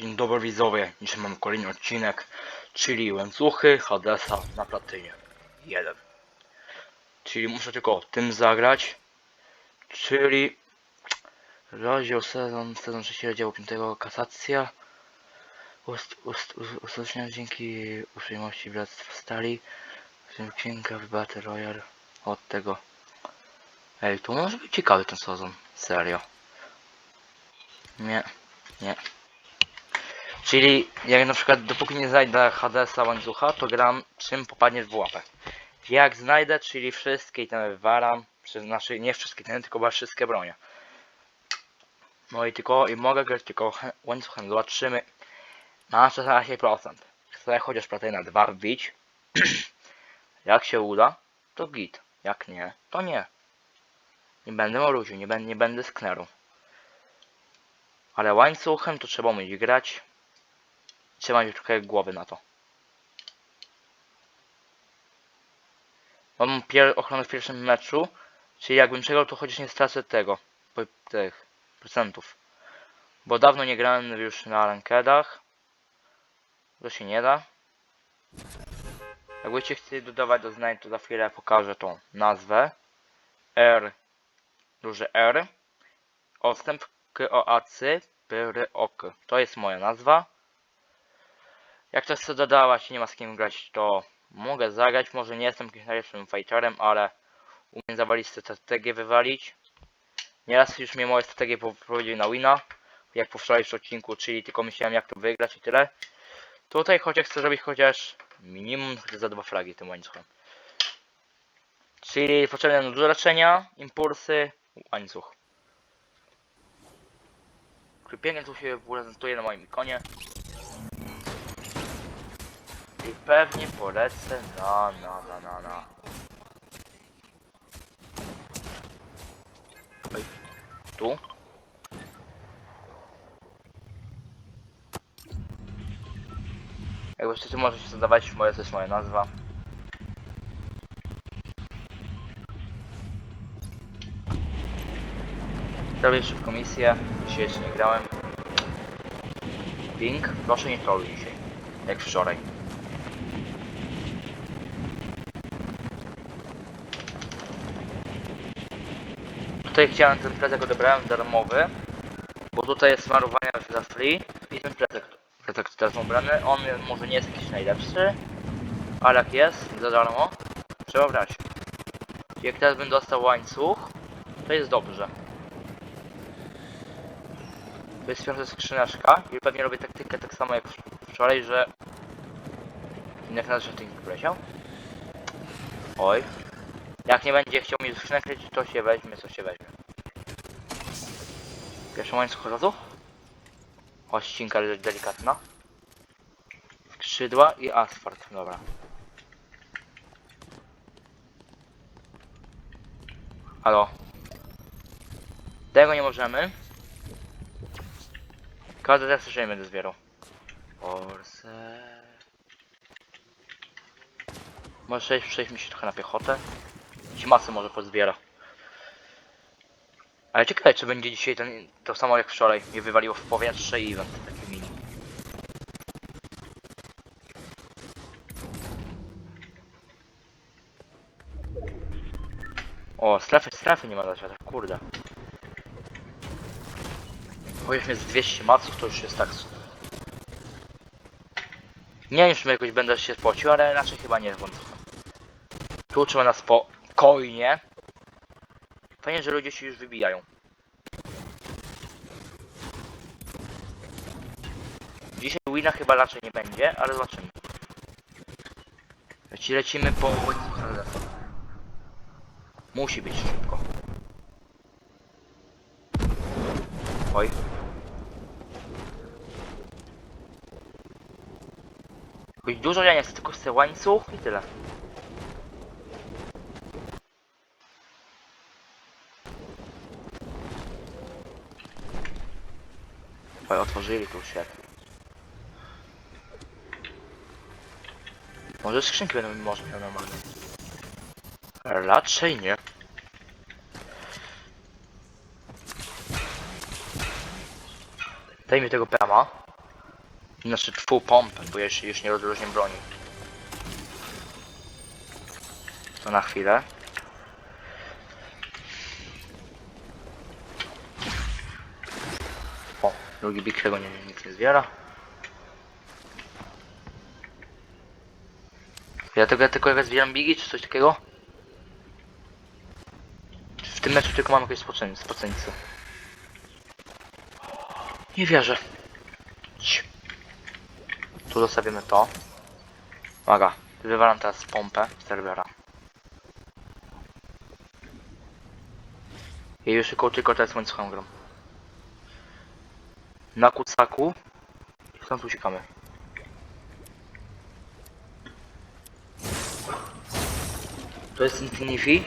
Dzień dobry widzowie, dzisiaj mam kolejny odcinek, czyli łańcuchy Hadesa na platynie. Jeden. Czyli muszę tylko tym zagrać, czyli rozdział sezon, sezon 3 rozdziału 5 kasacja. Ustawienia dzięki uprzejmości Bractwa Stali. W tym księga w Battle Royale od tego. Ej, to może być ciekawy ten sezon, serio. Nie, nie. Czyli jak na przykład dopóki nie znajdę Hadesa łańcucha, to gram czym popadnie w łapę. Jak znajdę, czyli wszystkie itemy wywalam, znaczy nie wszystkie itemy, tylko wszystkie bronie. No i tylko i mogę grać tylko łańcuchem. Zobaczymy. Mam 16%. Chcę chociaż platynę 2 wbić. jak się uda, to git. Jak nie, to nie. Nie będę marudził, nie, będę, nie będę skneru. Ale łańcuchem to trzeba umieć grać. Mieć trochę głowy na to. Mam pier ochronę w pierwszym meczu, czyli jakbym przegrał, to chociaż nie stracę tego, tych procentów. Bo dawno nie grałem już na rankedach. To się nie da. Jakbyście chcieli dodawać do znań, to za chwilę pokażę tą nazwę. R, duże R. Odstęp KOAC, PROK. To jest moja nazwa. Jak ktoś chce dodawać i nie ma z kim grać, to mogę zagrać. Może nie jestem jakimś najlepszym fighterem, ale umiem zawalić strategię, wywalić. Nieraz już mnie moje strategie poprowadziły na wina, jak po wczorajszym odcinku, czyli tylko myślałem jak to wygrać i tyle. Tutaj chociaż chcę zrobić chociaż minimum za dwa fragi tym łańcuchem. Czyli potrzebne nam leczenia, impulsy, łańcuch. Krypienie tu się prezentuje na moim ikonie. I pewnie polecę na, na, na, na, na. Oj, tu. Jakby chcecie możecie zadawać, moja to jest moja nazwa. Robię szybko misję, dzisiaj jeszcze nie grałem. Ping, proszę nie troluj dzisiaj, jak wczoraj. Tutaj chciałem ten plecak odebrałem darmowy, bo tutaj jest smarowanie za free i ten plecak, plecak teraz ubrany, on może nie jest jakiś najlepszy, ale jak jest za darmo, trzeba brać. Jak teraz bym dostał łańcuch, to jest dobrze. To jest piąta skrzyneczka i pewnie robię taktykę tak samo jak wczoraj, że na że tym poleciał. Oj. Jak nie będzie chciał mi skrzynkę, to się weźmie, co się weźmie. Pierwszy łańcuch razu. Ościnka delikatna. Skrzydła i asfalt, dobra. Halo. Tego nie możemy. Każdy teraz słyszałem będę zbierał. Forse. Może przejść, przejść mi się trochę na piechotę. Ci masy może pozbiera. Ale ciekawe czy będzie dzisiaj ten, to samo jak wczoraj. Mnie wywaliło w powietrze i event taki mini. O, strefy, strefy nie ma dla świata, kurde. Chociaż jest 200 maców, to już jest tak. Nie wiem, czy jakoś będę się spocił, ale raczej chyba nie wątpię. Tu trzeba na spokojnie. Fajnie, że ludzie się już wybijają. Dzisiaj wina chyba raczej nie będzie, ale zobaczymy. Leci, lecimy po. Musi być szybko. Oj. Choć dużo ja nie chcę, tylko chcę łańcuch i tyle. Otworzyli tu świetnie. Może skrzynki będą może miał normalne. Raczej nie. Daj mi tego prama. Znaczy twój pompę, bo już, już nie rozróżnię broni. To na chwilę. O, drugi big tego nie, nic nie zbiera. Ja tego ja tylko jak zbieram bigi czy coś takiego? Czy w tym meczu tylko mam jakieś spoceńce? Nie wierzę. Tu zostawimy to. Uwaga, wywalam teraz pompę z serwera. I już tylko, tylko teraz łańcuchą gram. Na kucaku. Stąd uciekamy. To jest Infinifi.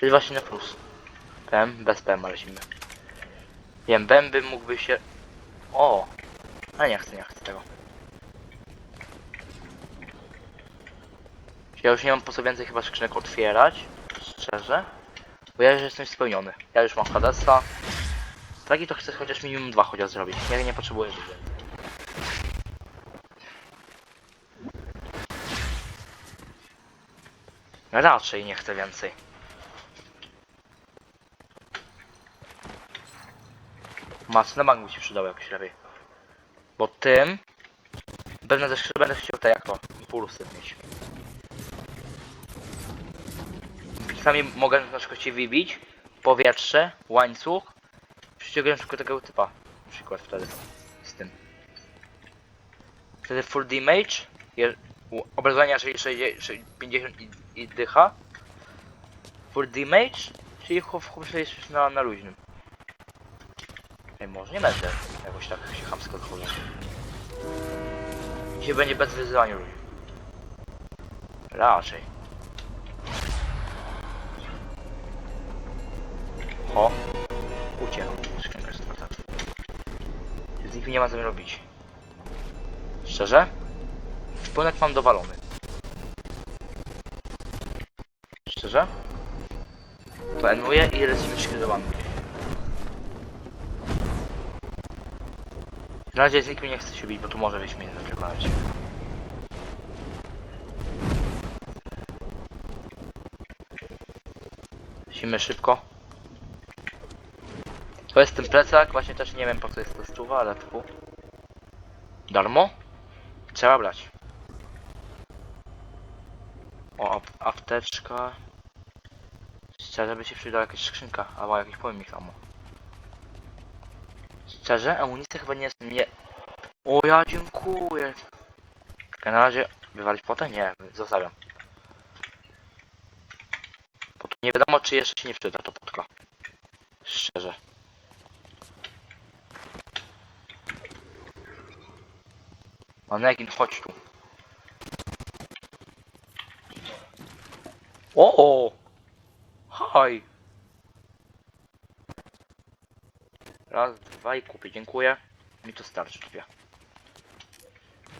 To jest właśnie na plus. PM, bez PM lecimy. Wiem, bęby mógłby się... O! Ale nie chcę, nie chcę tego. Ja już nie mam po co więcej chyba skrzynek otwierać. Szczerze. Bo ja już jestem spełniony. Ja już mam Hadesa. Taki to chcę chociaż minimum dwa chociaż zrobić. Ja nie potrzebuję dużo. Raczej nie chcę więcej. Na bank mi się przydały jakoś lepiej. Bo tym będę też będę chciał te jak to impulsy mieć. Czasami mogę na przykład się wybić, powietrze, łańcuch, przyciągając tylko tego typa. Na przykład wtedy z tym. Wtedy full damage, je, u- obrażenia 60, 50 i, i dycha. Full damage, czyli chłop chłop jest na, na luźnym. Ej, może nie będę jakoś tak się chamsko zachowywał. Dzisiaj będzie bez wyzwania ludzi. Raczej. O! Nie ma co robić. Szczerze? Szponek mam dowalony. Szczerze? To enuję i lecimy szkielowany. Na razie z nikim nie chce się bić, bo tu może być mnie zatrzymać. Lecimy szybko. To jest ten plecak, właśnie też nie wiem po co jest to stuwa, ale tu. Darmo? Trzeba brać. O, ap apteczka. Szczerze by się przydała jakaś skrzynka, albo jakiś pojemnik samo. Szczerze, amunicja chyba nie jest nie. O ja dziękuję. Czekaj, na razie wywalić potę? Nie, zostawiam. Bo tu nie wiadomo czy jeszcze się nie przyda to potka. Szczerze. Manegin, chodź tu. O! Haj! Raz, dwa i kupię, dziękuję. Mi to starczy dwie.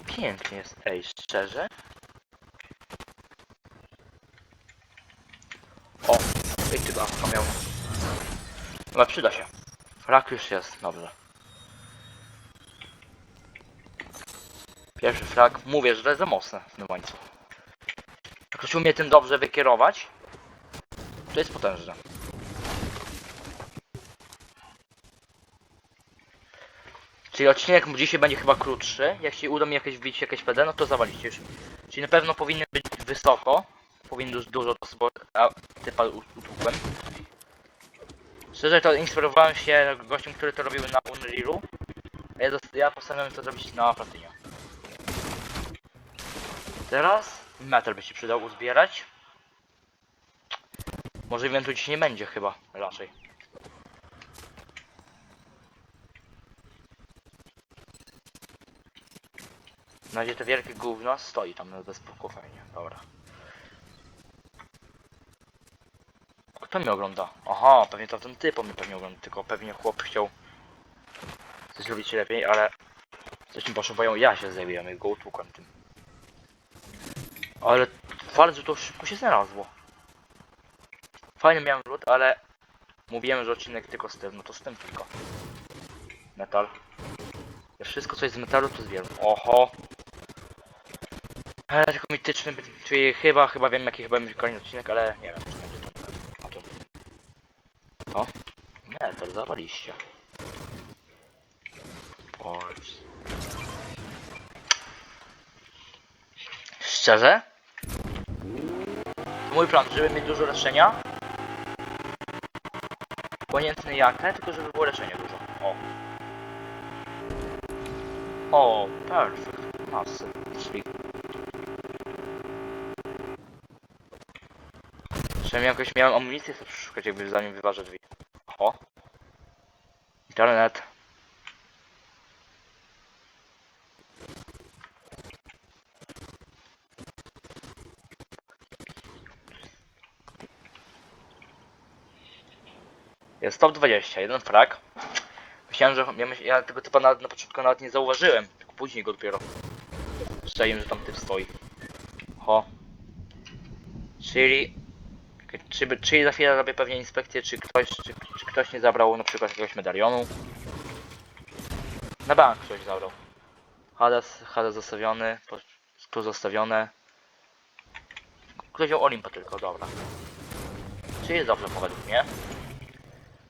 Pięknie jest, ej, szczerze. O, i ty miał. Chyba przyda się. Frak już jest, dobrze. Pierwszy frak, mówię, że to jest za mocne w tym łańcuchu. Jak ktoś umie tym dobrze wykierować, to jest potężne. Czyli odcinek dzisiaj będzie chyba krótszy. Jak się uda mi jakieś wbić jakieś PD, no to zawalicie już. Czyli na pewno powinien być wysoko. Powinien dużo, dużo bo a, typa utłukłem. Szczerze to inspirowałem się gościem, który to robił na Unrealu. Ja, ja postanowiłem to zrobić na Platynie. Teraz metal by się przydał uzbierać. Może eventu dziś nie będzie chyba, raczej. Na razie to wielkie gówno stoi tam na bezpoko fajnie, dobra. Kto mnie ogląda? Aha, pewnie to ten typ mnie pewnie ogląda, tylko pewnie chłop chciał coś zrobić lepiej, ale coś mi potrzebują, ja się zabiłem i go utłukłem tym. Ale że to szybko się znalazło. Fajnie miałem lód, ale mówiłem, że odcinek tylko z tym, no to z tym tylko. Metal. Wszystko co jest z metalu to zbieram. Oho. Ale tylko mityczny, czyli chyba, chyba wiem jaki chyba będzie kolejny odcinek, ale nie wiem, czy będzie to. A to. To? Nie, to zawaliście. Szczerze? Mój plan, żeby mieć dużo leczenia. Poniętny jakie, tylko żeby było leczenie dużo. O. O, perfekt. Masy. Sleep. Przynajmniej jakoś miałem amunicję sobie szukać, jakby zanim wyważę drzwi. O. Internet. Jest top 20, jeden frag. Myślałem, że ja, myśl, ja tego typa na, na początku nawet nie zauważyłem, tylko później go dopiero. Strzeliłem, że tam typ stoi. Ho. Czyli... Czy, czyli za chwilę robię pewnie inspekcję, czy ktoś, czy, czy ktoś nie zabrał na przykład jakiegoś medalionu. Na bank ktoś zabrał. Hades, Hades zostawiony, po- tu zostawione. Ktoś wziął Olimpa tylko, dobra. Czyli dobrze według mnie.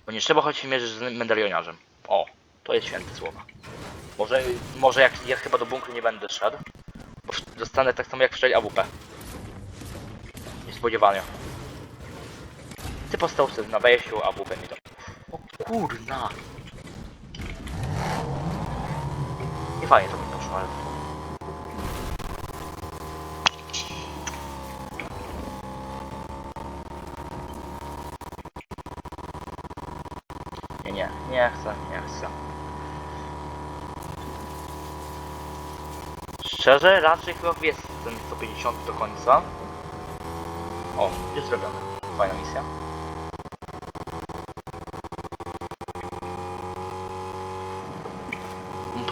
Bo nie trzeba choć się mierzyć z medalioniarzem. O, to jest święte słowa. Może, może jak ja chyba do bunkru nie będę szedł, bo dostanę tak samo jak wczoraj AWP. Niespodziewanie. Ty postał sobie na wejściu, AWP mi to. O kurna! Nie fajnie to mi poszło, ale... Nie, nie, nie chcę, nie chcę. Szczerze, raczej chyba jest ten 150 do końca. O, jest zrobione. Fajna misja.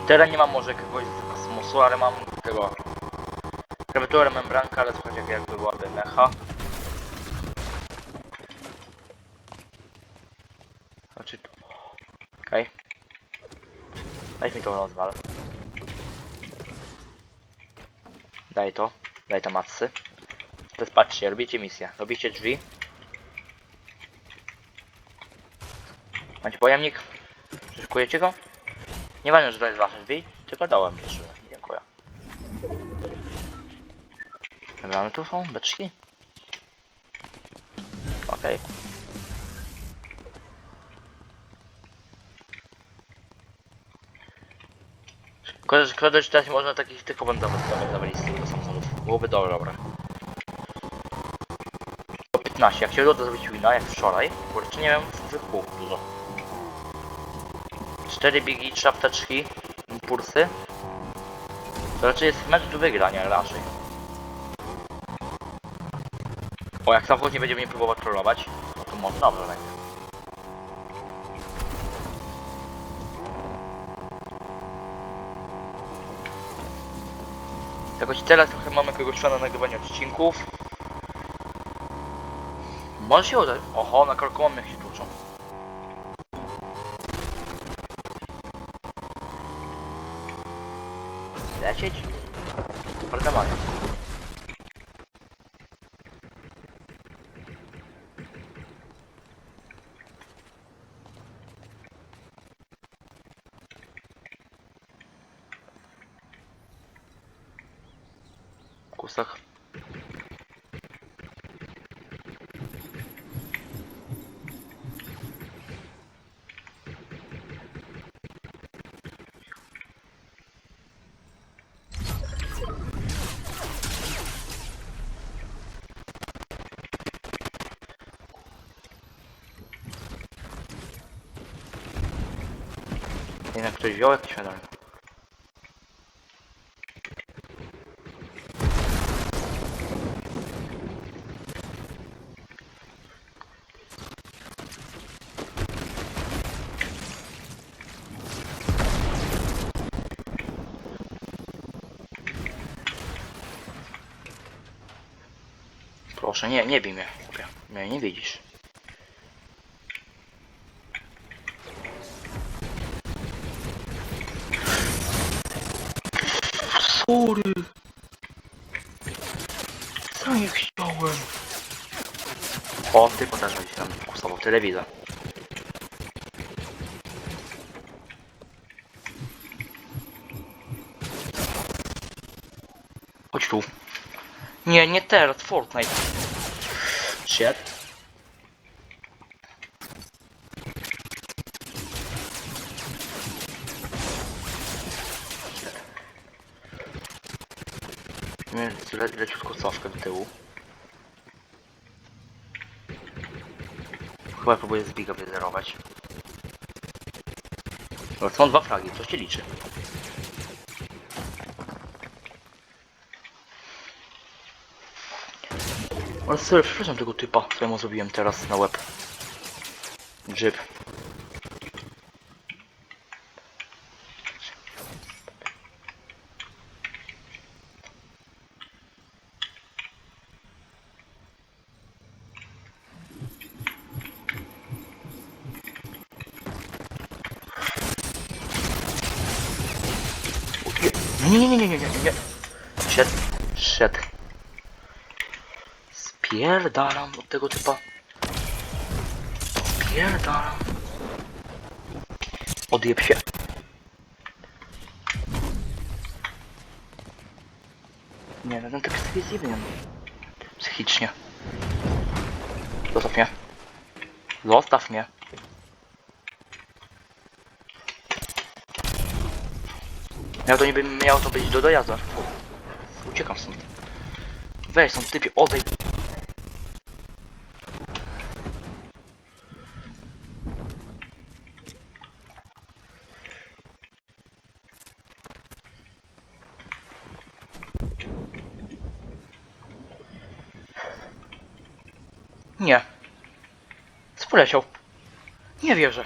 Teraz nie mam może jakiegoś z kosmosu, ale mam tego... Klawiaturę membranka, ale słuchajcie jak jakby byłaby mecha. Znaczy... Okej. Daj mi to rozwal. Daj to. Daj to matsy. Teraz patrzcie, robicie misję. Robicie drzwi. Macie pojemnik? Szykujecie go? Nie ważne, że to jest wasze drzwi, tylko dołem jeszcze. Dziękuję. Dobra, ale tu są beczki. Szkoda, szkoda, że teraz można takich tylko bandowych zawalić z tego samochodów. Byłoby dobre, dobra. O 15, jak się uda zrobić wina, jak wczoraj, kurczę nie wiem, wybuchu dużo. 4 biegi, 3 apteczki, impulsy. To raczej jest mecz do wygrania, raczej. O, jak samochód nie będzie mnie próbował trollować, no to może dobrze będzie. Jakoś teraz trochę mamy kogoś na nagrywanie odcinków. Może się uda. Oho, na korkołomnych się tłuczą. Lecieć? Jednak ktoś wziął jakiś medal. Proszę, nie, nie bij mnie. chłopie. Mnie nie widzisz. Co nie chciałem? O, ty też będziesz tam głosował telewizor. Chodź tu. Nie, nie teraz, Fortnite. Shit. Nie, le, leciutko cofkę do tyłu. Chyba próbuję z biga wyzerować. No, są dwa fragi, coś się liczy. Ale serio, przepraszam tego typa, któremu zrobiłem teraz na łeb. Grzyb. Nie, nie, nie, nie, nie, nie, nie. Szedł, szedł. Spierdalam od tego typa. Spierdalam. Odjeb się. Nie, no ten typ jest zjebiem. Psychicznie. Zostaw mnie. Zostaw mnie. Miał to niby miało to być do dojazdu. Uciekam stąd. Weź stąd typie, odejdź. Nie. Spoleciał. Nie wierzę.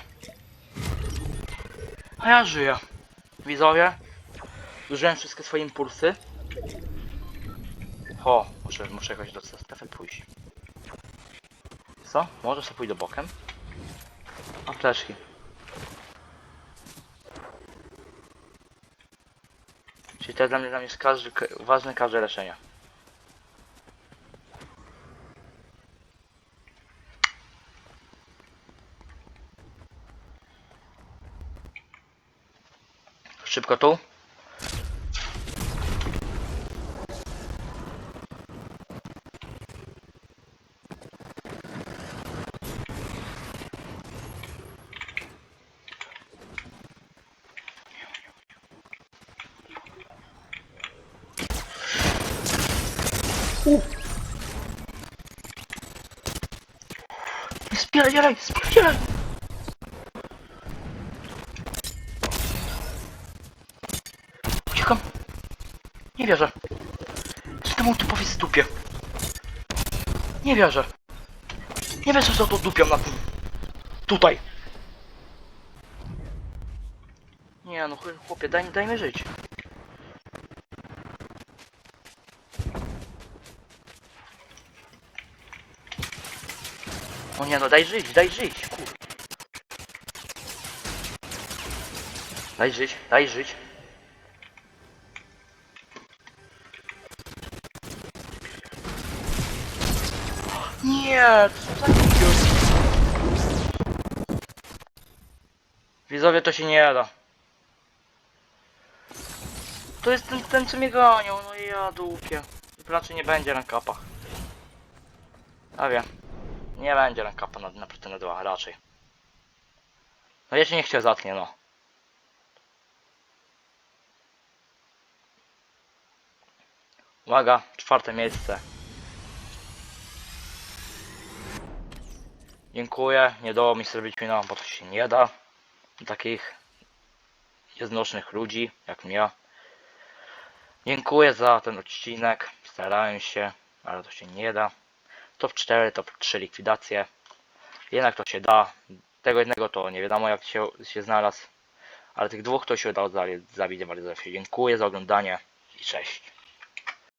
A ja żyję. Widzowie, zużyłem wszystkie swoje impulsy. O, muszę, muszę jakoś do strefy pójść. Co? Może sobie pójdę bokiem? Apteczki. Czyli to dla mnie, dla mnie jest każdy, ka- ważne każde leczenie. Szybko tu. Spierdzielaj, spierdzielaj! Uciekam. Nie wierzę. Co temu typowi z dupie? Nie wierzę. Nie wierzę, że to dupią na tym. Tutaj. Nie no, ch- chłopie, daj, mi- daj mi żyć. O nie no, daj żyć, daj żyć, kur... Daj żyć, daj żyć. Nie, co za. Widzowie, to się nie da. To jest ten, ten co mnie gonił, no i ja dupie. Raczej nie będzie na kapach. A wiem. Nie będzie na kapa na, na Platinę 2, raczej. No jeszcze niech się zatnie, no. Uwaga, czwarte miejsce. Dziękuję, nie dało mi zrobić mina, bo to się nie da. Takich nieznośnych ludzi jak mnie. Dziękuję za ten odcinek. Starałem się, ale to się nie da. Top 4, top 3 likwidacje. Jednak to się da. Tego jednego to nie wiadomo jak się, się znalazł. Ale tych dwóch to się udało zabi- zabić bardzo się. Dziękuję za oglądanie i cześć.